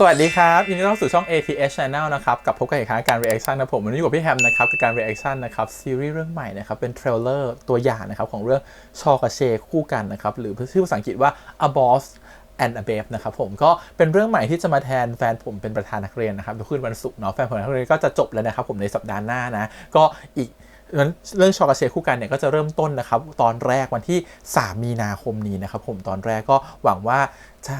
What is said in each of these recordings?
สวัสดีครับยินดีต้อนรับสู่ช่อง ATH Channel นะครับกับพบกันอีกครั้งการ reaction นะผมวันนี้อยู่กับพี่แฮมนะครับกับการ reaction นะครับซีรีส์เรื่องใหม่นะครับเป็นเทรลเลอร์ตัวอย่างนะครับของเรื่องชอกเชคู่กันนะครับหรือชื่อภาษาอังกฤษว่า A Boss and a Babe นะครับผมก็เป็นเรื่องใหม่ที่จะมาแทนแฟนผมเป็นประธานนักเรียนนะครับเดี๋ยวคืนวันศุกร์เนาะแฟนผมนักเรียนก็จะจบแล้วนะครับผมในสัปดาห์หน้านะก็อีกเรื่องชอกาเชคู่กันเนี่ยก็จะเริ่มต้นนะครับตอนแรกวันที่ 3 มีนาคมนี้นะครับผมตอนแรกก็หวังว่าจะ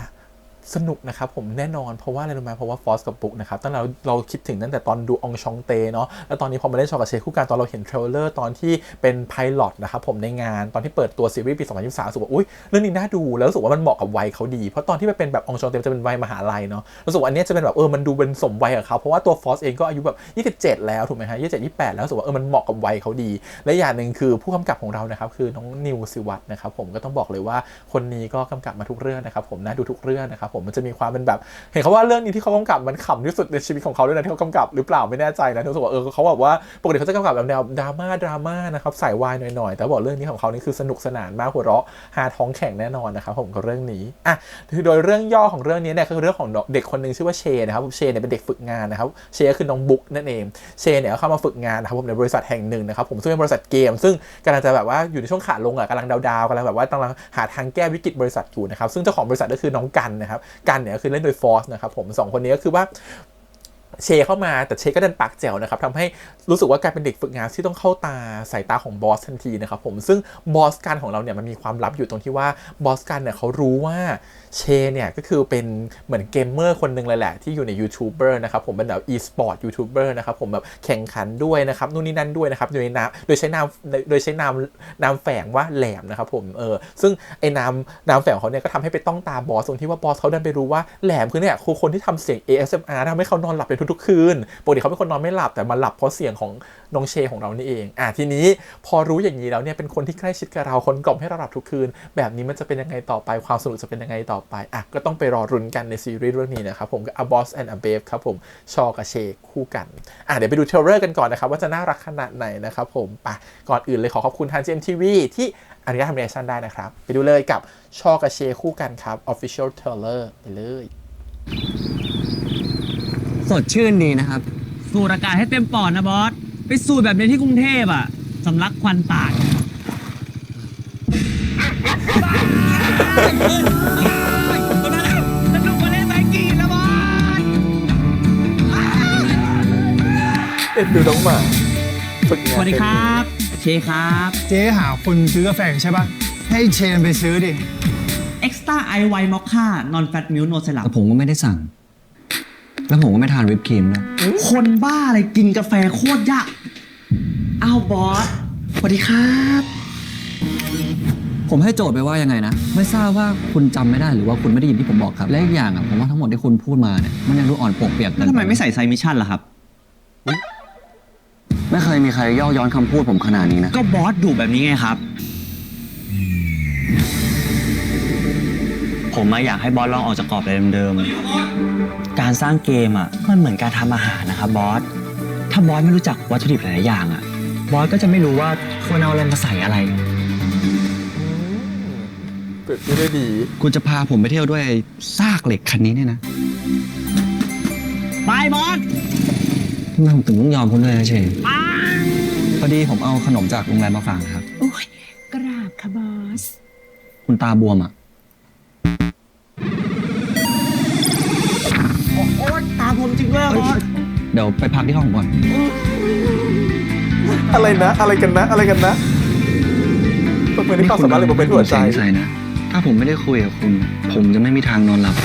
สนุกนะครับผมแน่นอนเพราะว่าอะไรรู้ไหมเพราะว่าฟอสกับปุ๊กนะครับตั้งแต่เราเราคิดถึงตั้งแต่ตอนดูองชองเตเนาะแล้วตอนนี้พอมาเล่นชอกาเชคู่กันตอนเราเห็นเทรลเลอร์ตอนที่เป็นไพลอตนะครับผมในงานตอนที่เปิดตัวซีรีส์ปี 2023รู้สึกว่าอุ้ยเรื่องนี้น่าดูแล้วรู้สึกว่ามันเหมาะกับวัยเขาดี เพราะตอนที่มันเป็นแบบองชองเตจะเป็นวัยมหาลัยเนาะรู้สึกว่าอันนี้จะเป็นแบบเออมันดูเป็นสมวัยกับเขาเพราะว่าตัวฟอสเองก็อายุแบบ27 แล้วถูกไหมฮะ27 28 แล้วรู้สึกว่าเออมันเหมาะกับวัยเขาดี และอย่างหนึ่งคือผู้กำกับของเรานะครับคือน้องนิวสิวัตนะครับผมก็ต้องบอกเลยว่าคนนี้ก็กำกับมาทุกเรื่องนะครับผมน่าดูทุกเรื่องนะครับผมมันจะมีความเป็นแบบ เห็นเขาว่าเรื่องนี้ที่เขากำกับมันขำที่สุดในชีวิตของเขาด้วยนะที่เขากำกับหรือเปล่าไม่แน่ใจนะรู้สึกว่าเออเขาแบบว่าปกติเขาจะกำกับแบบแนวดราม่าดราม่านะครับใส่วายหน่อยๆ แต่บอกเรื่องนี้ของเขานี่คือสนุกสนานมากหัวเราะหาท้องแข็งแน่นอนนะครับผมกับเรื่องนี้อะคือโดยเรื่องย่อของเรื่องนี้เนี่ยคือเรื่องของเด็กคนหนึ่งชื่อว่าเชนะครับเชเนี่ยเป็นเด็กฝึกงานนะครับเชคือน้องบุ๊กนั่นเองเชเนี่ยเข้ามาฝึกงานนะครับผมในบริษัทแห่งหนึ่งนะครับผมซึ่งเป็นบริษัทเกม ซึ่งกำลังจะแบบว่าอยู่ในช่วงขาลงอะกำลังดาวๆกำลังแบบว่ากำลังหาทางแก้วิกฤตบริษัทอยู่นะครับซึ่งเจ้าของบริษัทก็คือน้องกันนะครับกันเนี่ยก็คือเล่นโดยฟอสนะครับผมสองคนนี้ก็คือว่า เชเข้ามาแต่เชก็ดันปากแจ๋วนะครับทำให้รู้สึกว่ากลายเป็นเด็กฝึกงานที่ต้องเข้าตาสายตาของบอสทันทีนะครับผมซึ่งบอสกันของเราเนี่ยมันมีความลับอยู่ตรงที่ว่าบอสกันเนี่ยเขารู้ว่าเชเนี่ยก็คือเป็นเหมือนเกมเมอร์คนหนึ่งเลยแหละที่อยู่ในยูทูบเบอร์นะครับผมเป็นแบบ e-sport ยูทูบเบอร์นะครับผมแบบแข่งขันด้วยนะครับนู่นนี่นั่นด้วยนะครับโดยนามโดยใช้นามโดยใช้นามนามแฝงว่าแหลมนะครับผมเออซึ่งไอ้นามนามแฝงเขาเนี่ยก็ทำให้ไปต้องตาบอสตรงที่ว่าบอสเขาดันไปรู้ว่าแหลมคือเนี่ยคือคนที่ทำเสียง ASMR ทำให้เขานอนหลับในทุกๆ คืนปกติเขาเป็นคนนอนไม่หลับแต่มาหลับเพราะเสียงของน้องเชของเรานี่เองอะทีนี้พอรู้อย่างนี้แล้วเนี่ยเป็นคนที่ใกล้ชิดกับเราคนกล่อมให้เราหลับทุกคืน แบบนี้มันจะเป็นยังไงต่อไปความสนุกจะเป็นยังไงต่อไปอะก็ต้องไปรอรุนกันในซีรีส์เรื่องนี้นะครับผมกับ A Boss and a Babe ครับผมชอกับเชคู่กันอะเดี๋ยวไปดูเทเลอร์กันก่อนนะครับว่าจะน่ารักขนาดไหนนะครับผมไปก่อนอื่นเลยขอขอบคุณทาง GMTV ที่อนุญาตทำเรียชั่นได้นะครับ ไปดูเลยกับชอกับเชคู่กันครับ Official Trailer ไปเลย สดชื่นดีนะครับ สูดอากาศให้เต็มปอดนะบอส ไปสูดแบบนี้ที่กรุงเทพอะสำลักควันตายสนุกมาเล่นไซกี้แล้วบอสเอ็นดูน้องหมาฝึกงานสวัสดีครับ เชครับ เจ๊หาคนซื้อกาแฟใช่ปะให้เชนไปซื้อดิ Extra i w i m o c c a non fat milk no syrup แต่ผมก็ไม่ได้สั่ง แล้วผมก็ไม่ทานวิปครีมนะคนบ้าอะไรกินกาแฟโคตรยากอ้าวบอสสวัสดีครับ ผมให้โจทย์ไปว่ายังไงนะ ไม่ทราบว่าคุณจำไม่ได้หรือว่าคุณไม่ได้ยินที่ผมบอกครับ และอีกอย่างอะผมว่าทั้งหมดที่คุณพูดมาเนี่ยมันยังดูอ่อนปวกเปียกเกิแล้วนทำไมปไม่ใส่ไซมิชชั่นล่ะครับ ไม่เคยมีใครย่อย้อนคำพูดผมขนาดนี้นะ ก็บอสดุแบบนี้ไงครับ ผมมาอยากให้บอสลองออกจากกรอบอะไรเดิมๆ การสร้างเกมอะมันเหมือนการทำอาหารนะครับบอส ถ้าบอสไม่รู้จักวัตถุดิบหลายๆอย่างอะ บอสก็จะไม่รู้ว่าควรเอาอะไรมาใส่อะไรเปิดไม่ได้ดี คุณจะพาผมไปเที่ยวด้วยซากเหล็กคันนี้เนี่ยนะไปบอสทำไมผมถึงต้องยอมคุณด้วยนะเชนไปพอดีผมเอาขนมจากโรงแรมมาฝากนะครับ โอ้ยกราบค่ะบอส คุณตาบวมอะ ดี๋ยวไปพักที่ห้องผมก่อนอะไรนะ อะไรกันนะ อะไรกันนะประเมินที่ความสามารถหรือประเมินที่หัวใจผมเสียงใส่นะ ถ้าผมไม่ได้คุยกับคุณ ผมจะไม่มีทางนอนหลับ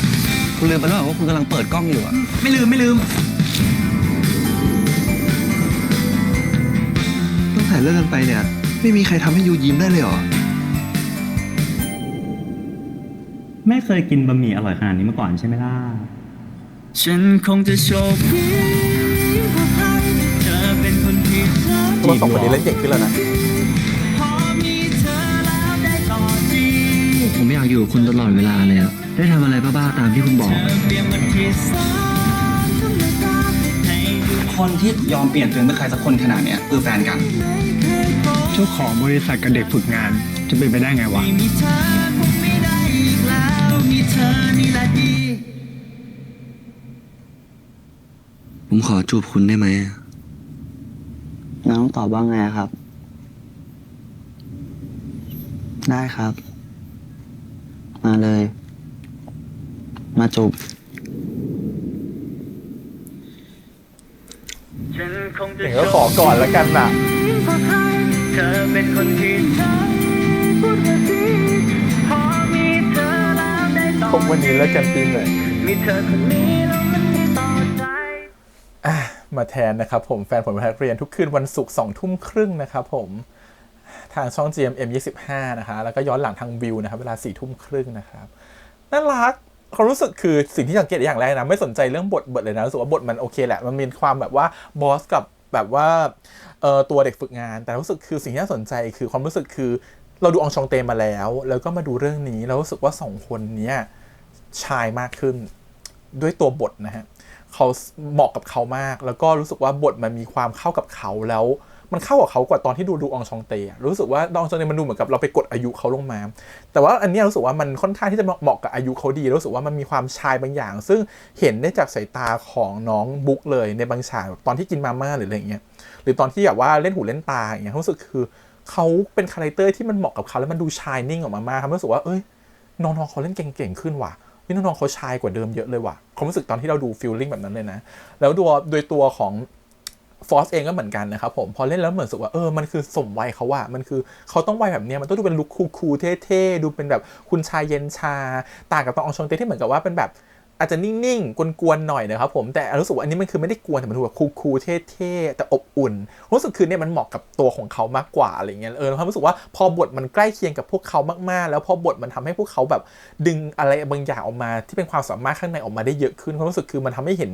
คุณลืมไปแล้วเหรอว่าคุณกำลังเปิดกล้องอยู่อะไม่ลืมไม่ลืมตั้งแต่เลิกกันไปเนี่ย ไม่มีใครทำให้ยูยิ้มได้เลยเหรอไม่เคยกินบะหมี่อร่อยขนาดนี้มาก่อนใช่ไหมล่ะ ฉันคงจะโชคดี รักตัวสองคนนี้เล่นเก่งขึ้นแล้วนะพอมีเธอแล้วได้ต่อจีผมอยากอยู่กับคุณตลอดเวลาเลยอะได้ทำอะไรบ้าๆตามที่คุณบอกเธอเปลี่ยนมันที่สามธรรมดาให้ดูคนที่ยอมเปลี่ยนตัวเองเพื่อใครสักคนขนาดเนี้ยคือแฟนกันไม่เคยพบเจ้าของบริษัทกับเด็กฝึกงานจะเป็นไปได้ไงวะไม่มีเธอคงไม่ได้อีกแล้วมีเธอนี่แหละดีผมไม่อยากอยู่กับคุณตลอดเวลาเลยอะได้ทำอะไรบ้าๆตามที่คุณบอก คนที่ยอมเปลี่ยนตัวเองเพื่อใครสักคนขนาดเนี้ยคือแฟนกันผมผมขอจูบคุณได้ไหม น้องตอบว่าไงครับ ได้ครับ มาเลย มาจูบอย่างก็ขอก่อนแล้วกันน่ะคงวันนี้แล้วกันปีหน่อยอะม มาแทนนะครับผมแฟนผลบรรทัดเรียนทุกคืนวันศุกร์สองทุ่มครึ่งนะครับผมทางช่อง GMM 25นะคะแล้วก็ย้อนหลังทางวิวนะครับเวลา4ทุ่มครึ่งนะครับน่ารักความรู้สึกคือสิ่งที่สังเกตอย่างแรกนะ ไม่สนใจเรื่องบทบทเลยนะรู้สึกว่าบทมันโอเคแหละ มันมีความแบบว่าบอสกับแบบว่าเออตัวเด็กฝึกงาน แต่รู้สึกคือสิ่งที่น่าสนใจคือความรู้สึกคือเราดูองชองเตมาแล้ว แล้วก็มาดูเรื่องนี้เรารู้สึกว่าสองคนนี้ชายมากขึ้นด้วยตัวบทนะฮะ เขาเหมาะกับเขามาก แล้วก็รู้สึกว่าบทมันมีความเข้ากับเขาแล้ว มันเข้ากับเขากว่าตอนที่ดูดูอองชองเตอะรู้สึกว่าดองชองเตมันดูเหมือนกับเราไปกดอายุเขาลงมา แต่ว่าอันนี้รู้สึกว่ามันค่อนข้างที่จะเหมาะกับอายุเขาดีรู้สึกว่ามันมีความชายบางอย่าง ซึ่งเห็นได้จากสายตาของน้องบุ๊กเลยในบางฉากตอนที่กินมาม่าหรืออะไรเงี้ยหรือตอนที่แบบว่าเล่นหูเล่นตาอย่างเงี้ยรู้สึกคือเขาเป็นคาแรคเตอร์ที่มันเหมาะกับเขาแล้วมันดูชายนิ่งออกมามากครับรู้สึกว่าเอ้ยน้องๆเขาเล่นเก่งๆขึ้นว่ะ พี่น้องๆเขาชายกว่าเดิมเยอะเลยว่ะความรู้สึกตอนที่เราดูฟิลลิ่งแบบนั้นเลยนะ แล้วตัวโดยตัวของฟอสเองก็เหมือนกันนะครับผม พอเล่นแล้วเหมือนสึกว่าเออมันคือสมวัยเขาว่ามันคือเขาต้องวัยแบบเนี้ยมันต้องดูเป็นลุคคูลๆเท่ๆ ดูเป็นแบบคุณชายเย็นชา ต่างกับตอนอองชองเต้ที่เหมือนกับว่าเป็นแบบ อาจจะนิ่งๆ กวนๆ หน่อยนะครับผมแต่รู้สึกว่าอันนี้มันคือไม่ได้กวนแต่มันดูแบบคูลๆเท่ๆ แต่อบอุ่น รู้สึกคือเนี่ยมันเหมาะกับตัวของเขามากกว่าอะไรเงี้ยเออความรู้สึกว่าพอบทมันใกล้เคียงกับพวกเขามากๆ แล้วพอบทมันทำให้พวกเขาแบบดึงอะไรบางอย่างออกมาที่เป็นความสามารถข้างในออกมาได้เยอะขึ้นความรู้สึกคือมันทำให้เห็น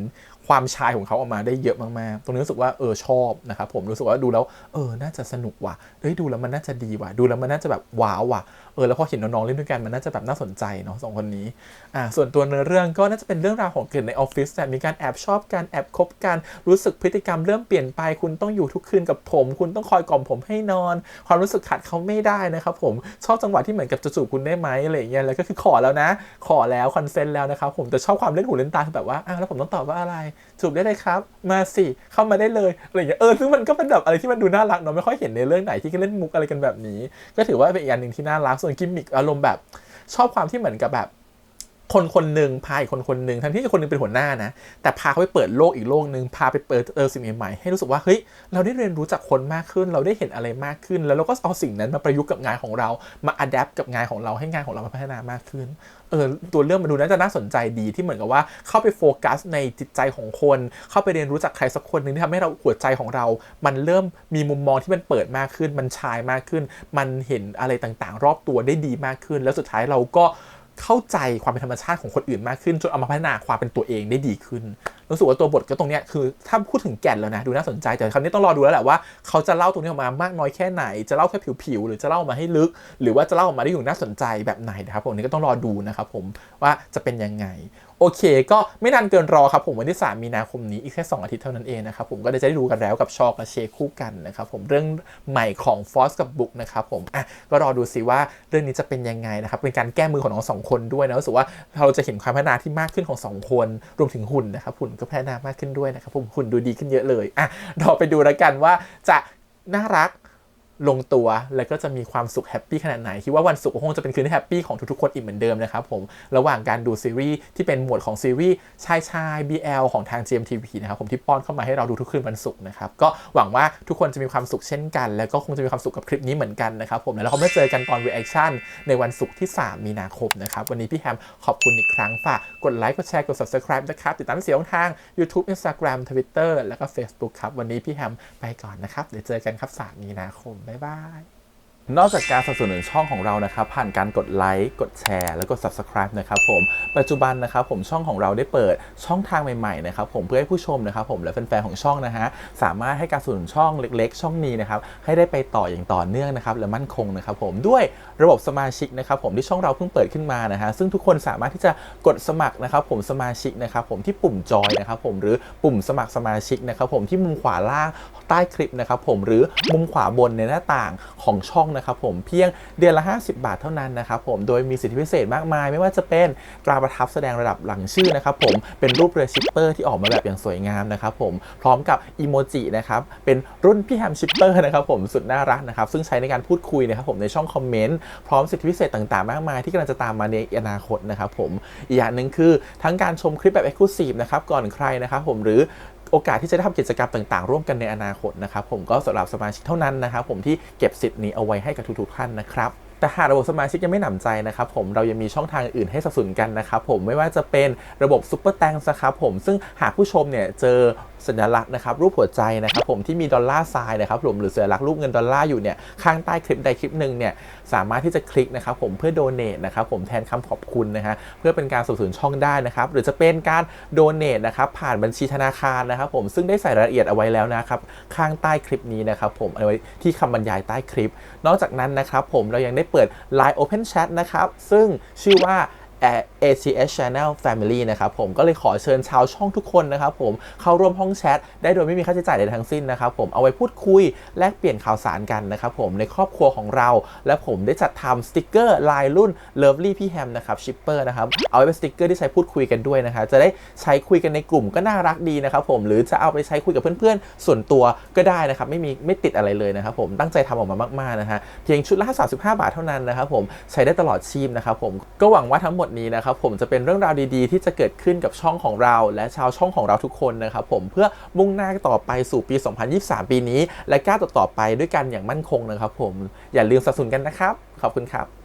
ความชายของเขาออกมาได้เยอะมากๆ ตรงนี้รู้สึกว่าเออชอบนะครับผมรู้สึกว่าดูแล้วเออน่าจะสนุกว่ะเอ้ยดูแล้วมันน่าจะดีว่ะดูแล้วมันน่าจะแบบว้าวว่ะเออแล้วพอเห็นน้องๆเล่นด้วยกันมันน่าจะแบบน่าสนใจเนาะสองคนนี้อ่าส่วนตัวเนื้อเรื่องก็น่าจะเป็นเรื่องราวของเกิดในออฟฟิศแต่มีการแอบชอบกันแอบคบกันรู้สึกพฤติกรรมเริ่มเปลี่ยนไป คุณต้องอยู่ทุกคืนกับผม คุณต้องคอยกล่อมผมให้นอน ความรู้สึกขาดเขาไม่ได้นะครับผมชอบจังหวะที่เหมือนกับจะจูบคุณได้ไหมอะไรอย่างเงี้ยแล้วก็คือขอแล้วนะ ขอแล้วคอนเซนต์แล้วนะครับผมแต่ชอบความเล่นหูเล่นตาคือแบบว่าอ้าวแล้วผมต้องตอบว่าอะไรจูบได้เลยครับ มาสิเข้ามาได้เลยอะไรอย่างเงี้ยเออซึ่งมันก็เป็นแบบอะไรที่มันดูน่ารักเนาะไม่ค่อยเห็นในเรื่องไหนที่เล่นมุกอะไรกันแบบนี้ ก็ถือว่าเป็นอีกอันหนึ่งที่น่ารักส่วนกิมมิคอารมณ์แบบชอบความที่เหมือนกับแบบ คนคนหนึ่งพาอีกคนคนหนึ่งทั้งที่คนหนึงเป็นหัวหน้านะ แต่พาเขาไปเปิดโลกอีกโลกหนึ่งพาไปเปิดเออสิ่งใหม่ให้รู้สึกว่าเฮ้ยเราได้เรียนรู้จากคนมากขึ้น เราได้เห็นอะไรมากขึ้น แล้วเราก็เอาสิ่งนั้นมาประยุกต์กับงานของเรามาอัดแอปกับงานของเราให้งานของเรามาพัฒนามากขึ้นเออตัวเรื่องมันดูน่าจะน่าสนใจดีที่เหมือนกับว่าเข้าไปโฟกัสในจิตใจของคน เข้าไปเรียนรู้จากใครสักคนหนึ่งที่ทำให้เราหัวใจของเรา มันเริ่มมีมุมมองที่มันเปิดมากขึ้น มันชายมากขึ้น มันเห็นอะไรต่างๆ รอบตัวได้ดีมากขึ้น แล้วสุดท้ายเราก็ เข้าใจความเป็นธรรมชาติของคนอื่นมากขึ้น จนเอามาพัฒนาความเป็นตัวเองได้ดีขึ้นรู้สึกว่าตัวบทก็ตรงเนี้ยคือถ้าพูดถึงแก่นแล้วนะดูน่าสนใจแต่คราวนี้ต้องรอดูแล้วแหละว่าเขาจะเล่าตรงนี้ออกมามากน้อยแค่ไหน จะเล่าแค่ผิวๆหรือจะเล่ามาให้ลึก หรือว่าจะเล่าออกมาได้อย่างน่าสนใจแบบไหนนะครับผมนี่ก็ต้องรอดูนะครับผมว่าจะเป็นยังไง โอเค ก็ไม่นานเกินรอครับผมวันที่ 3 มีนาคมนี้อีกแค่ 2 อาทิตย์เท่านั้นเองนะครับผมก็จะได้ดูกันแล้วกับชอกับเชคคู่กันนะครับผมเรื่องใหม่ของฟอสกับบุ๊กนะครับผมอะก็รอดูสิว่าเรื่องนี้จะเป็นยังไงนะครับเป็นการแก้มือของน้องสองคนด้วยนะรู้สึกว่าเราจะเห็นความพัฒนาที่มากขึ้นของสองคน รวมถึงหุ่นนะครับหุ่นก็พัฒนามากขึ้นด้วยนะครับผมหุ่นดูดีขึ้นเยอะเลยอะราไปดูแล้วกันว่าจะน่ารัก ลงตัว แล้วก็จะมีความสุขแฮปปี้ขนาดไหน คิดว่าวันศุกร์คงจะเป็นคืนที่แฮปปี้ของทุกๆคนอีกเหมือนเดิมนะครับผม ระหว่างการดูซีรีส์ที่เป็นหมวดของซีรีส์ชายชาย BL ของทาง GMTV นะครับผมที่ป้อนเข้ามาให้เราดูทุกคืนวันศุกร์นะครับ ก็หวังว่าทุกคนจะมีความสุขเช่นกัน แล้วก็คงจะมีความสุขกับคลิปนี้เหมือนกันนะครับผมแล้วเราไม่เจอกันตอน reaction ในวันศุกร์ที่ 3 มีนาคมนะครับวันนี้พี่แฮมขอบคุณอีกครั้งฝากกดไลค์กดแชร์กด subscribe นะครับติดตามเสียงทาง YouTube Instagram Twitter แล้วก็ Facebook ครับวันนี้พี่แฮมไปก่อนนะครับเดี๋ยวเจอกันครับ3มีนาคมบ๊ายบาย นอกจากการสนับสนุนช่องของเรานะครับ ผ่านการกดไลค์กดแชร์ แล้วก็ subscribe นะครับผมปัจจุบันนะครับผมช่องของเราได้เปิดช่องทางใหม่ๆนะครับผมเพื่อให้ผู้ชมนะครับผมและแฟนๆของช่องนะฮะสามารถให้การสนับสนุนช่องเล็ก ๆ ช่องนี้นะครับให้ได้ไปต่ออย่างต่อเนื่องนะครับและมั่นคงนะครับผมด้วยระบบสมาชิกนะครับผมที่ช่องเราเพิ่งเปิดขึ้นมานะฮะซึ่งทุกคนสามารถที่จะกดสมัครนะครับผมสมาชิกนะครับผมที่ปุ่มจอยนะครับผมหรือปุ่มสมัครสมาชิกนะครับผมที่มุมขวาล่างใต้คลิปนะครับผมหรือมุมขวาบนในหน้าต่างของช่องนะครับผมเพียงเดือนละ 50 บาทเท่านั้นนะครับผมโดยมีสิทธิพิเศษมากมาย ไม่ว่าจะเป็นตราประทับแสดงระดับหลังชื่อนะครับผมเป็นรูปเรือชิปเปอร์ที่ออกมาแบบอย่างสวยงามนะครับผมพร้อมกับอีโมจินะครับเป็นรุ่นพี่แฮมชิปเปอร์นะครับผมสุดน่ารักนะครับซึ่งใช้ในการพูดคุยนะครับผมในช่องคอมเมนต์พร้อมสิทธิพิเศษต่างๆ มากมายที่กำลังจะตามมาในอนาคตนะครับผมอีกอย่างหนึ่งคือทั้งการชมคลิปแบบ Exclusive นะครับก่อนใครนะครับผมหรือ โอกาสที่จะได้ทำกิจกรรมต่างๆ ร่วมกันในอนาคตนะครับผมก็สำหรับสมาชิกเท่านั้นนะครับผมที่เก็บสิทธิ์นี้เอาไว้ให้กับทุกๆท่านนะครับ แต่หากระบบสมาชิกยังไม่หนำใจนะครับผมเรายังมีช่องทางอื่นให้สนับสนุนกันนะครับผมไม่ว่าจะเป็นระบบซุปเปอร์แตงนะครับผมซึ่งหากผู้ชมเนี่ยเจอสัญลักษณ์นะครับรูปหัวใจนะครับผมที่มีดอลลาร์ทรายนะครับผมหรือสัญลักษณ์รูปเงินดอลลาร์อยู่เนี่ยข้างใต้คลิปใดคลิปหนึ่งเนี่ยสามารถที่จะคลิกนะครับผมเพื่อโดเน a นะครับผมแทนคำขอบคุณนะฮะเพื่อเป็นการสนับสนุนช่องได้นะครับหรือจะเป็นการโดเน a นะครับผ่านบัญชีธนาคารนะครับผมซึ่งได้ใส่รายละเอียดเอาไว้แล้วนะครับข้างใต้คลิปนี้นะครับผมเอาไว้ที่คำบรรยายใต้คลิป นอกจากนั้นนะครับผมเรายังได้เปิด Line Open Chat นะครับ ซึ่งชื่อว่า ACS Channel Family นะครับผมก็เลยขอเชิญชาวช่องทุกคนนะครับผมเข้าร่วมห้องแชทได้โดยไม่มีค่าใช้จ่ายใดทั้งสิ้นนะครับผมเอาไว้พูดคุยแลกเปลี่ยนข่าวสารกันนะครับผมในครอบครัวของเรา และผมได้จัดทำสติกเกอร์ลายรุ่น Lovely พี่แฮมนะครับชิปเปอร์นะครับเอาไว้เป็นสติกเกอร์ที่ใช้พูดคุยกันด้วยนะครับจะได้ใช้คุยกันในกลุ่มก็น่ารักดีนะครับผมหรือจะเอาไปใช้คุยกับเพื่อนๆ ส่วนตัวก็ได้นะครับไม่มีไม่ติดอะไรเลยนะครับผมตั้งใจทำออกมามากๆนะฮะเพียงชุดละ35 บาทเท่านั้นนะครับผมใช้ได้ตลอดชีพนะครับผมก็หวังว่าทั้งหมดนี้นะครับผมจะเป็นเรื่องราวดีๆ ที่จะเกิดขึ้นกับช่องของเรา และชาวช่องของเราทุกคนนะครับผมเพื่อมุ่งหน้าต่อไปสู่ปี 2023 ปีนี้ และก้าวต่อๆไปด้วยกันอย่างมั่นคงนะครับผมอย่าลืมสนับสนุนกันนะครับ ขอบคุณครับ